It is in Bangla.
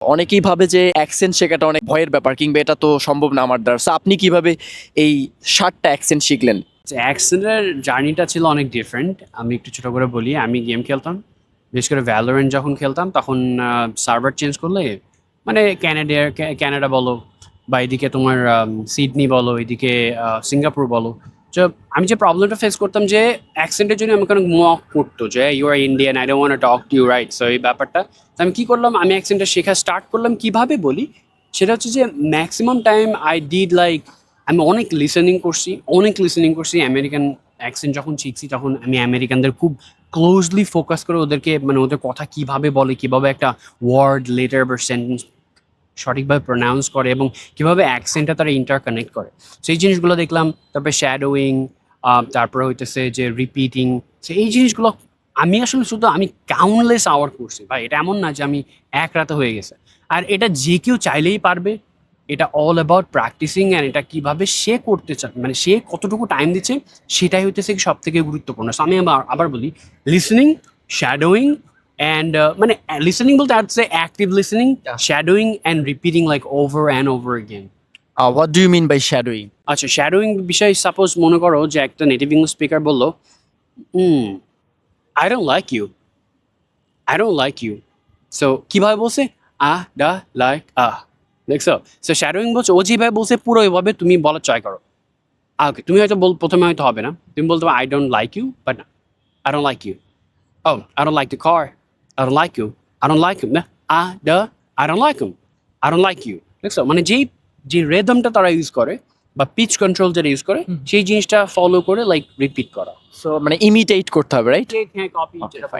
অনেকেই ভাবে যে অ্যাকসেন্ট শেখাটা অনেক ভয়ের ব্যাপার কিংবা এটা তো সম্ভব না আমার দ্বারা। আপনি কীভাবে এই ষাটটা অ্যাকসেন্ট শিখলেন? অ্যাক্সেলের জার্নিটা ছিল অনেক ডিফারেন্ট আমি একটু ছোট করে বলি, আমি গেম খেলতাম। বিশেষ করে ভ্যালোরেন্ট যখন খেলতাম, তখন সার্ভার চেঞ্জ করলে মানে ক্যানাডিয়ার ক্যানাডা বলো, বা এদিকে তোমার সিডনি বলো, এদিকে সিঙ্গাপুর বলো আমি যে প্রবলেমটা ফেস করতাম যে অ্যাক্সেন্টের জন্য আমাকে অনেক মক করতো যে you are Indian I don't want talk to you right so এই ব্যাপারটা। তো আমি কী করলাম? আমি অ্যাক্সেন্টটা শেখা স্টার্ট করলাম। কীভাবে বলি? সেটা হচ্ছে যে maximum time I did like আমি অনেক লিসেনিং করছি, অনেক লিসেনিং করছি আমেরিকান অ্যাকসেন্ট যখন শিখছি, তখন আমি আমেরিকানদের খুব ক্লোজলি ফোকাস করে ওদেরকে মানে ওদের কথা কীভাবে বলে, কীভাবে একটা ওয়ার্ড লেটার বা সেন্টেন্স সঠিকভাবে প্রোনাউন্স করে এবং কীভাবে অ্যাকসেন্টটা তারা ইন্টারকানেক্ট করে। সেই জিনিসগুলো দেখলাম, তারপরে শ্যাডোয়িং তারপরে হইতেছে যে রিপিটিং সে এই জিনিসগুলো আমি আসলে শুধু আমি কাউন্টলেস আওয়ার করছি। ভাই, এটা এমন না যে আমি এক রাতে হয়ে গেছে। আর এটা যে কেউ চাইলেই পারবে। এটা অল অ্যাবাউট প্র্যাকটিসিং অ্যান্ড এটা কীভাবে সে করতে চায় মানে সে কতটুকু টাইম দিচ্ছে, সেটাই হইতেছে সব থেকে গুরুত্বপূর্ণ। So, আমি আবার আবার বলি লিসনিং শ্যাডোয়িং অ্যান্ড মানে লিসনিং বলতে আর সে active listening shadowing and repeating like over and over again what do you mean by shadowing আচ্ছা শ্যাডোয়িং বিষয়ে সাপোজ মনে করো যে একটা নেটিভ ইংলিশ স্পিকার বলল হুম I don't like you I don't like you so কীভাবে বলছে? আহ ডা লাইক আহ দেখছ? সো শ্যাডোয়িং বলছে ও যেভাবে বলছে পুরো ওইভাবে তুমি বলার ট্রাই করো। ওকে তুমি হয়তো বল প্রথমে হয়তো হবে না। তুমি বলতে I don't like you but না I don't like you O I don't like the car I don't like you. I don't like him. না আ ডা I don't like you I don't like you দেখছ মানে যেই যে রেদমটা তারা ইউজ করে বা পিচ কন্ট্রোল যেটা ইউজ করে সেই জিনিসটা ফলো করে লাইক রিপিট করা সো মানে ইমিটেট করতে হবে রাইট হ্যাঁ কপি Okay, fine.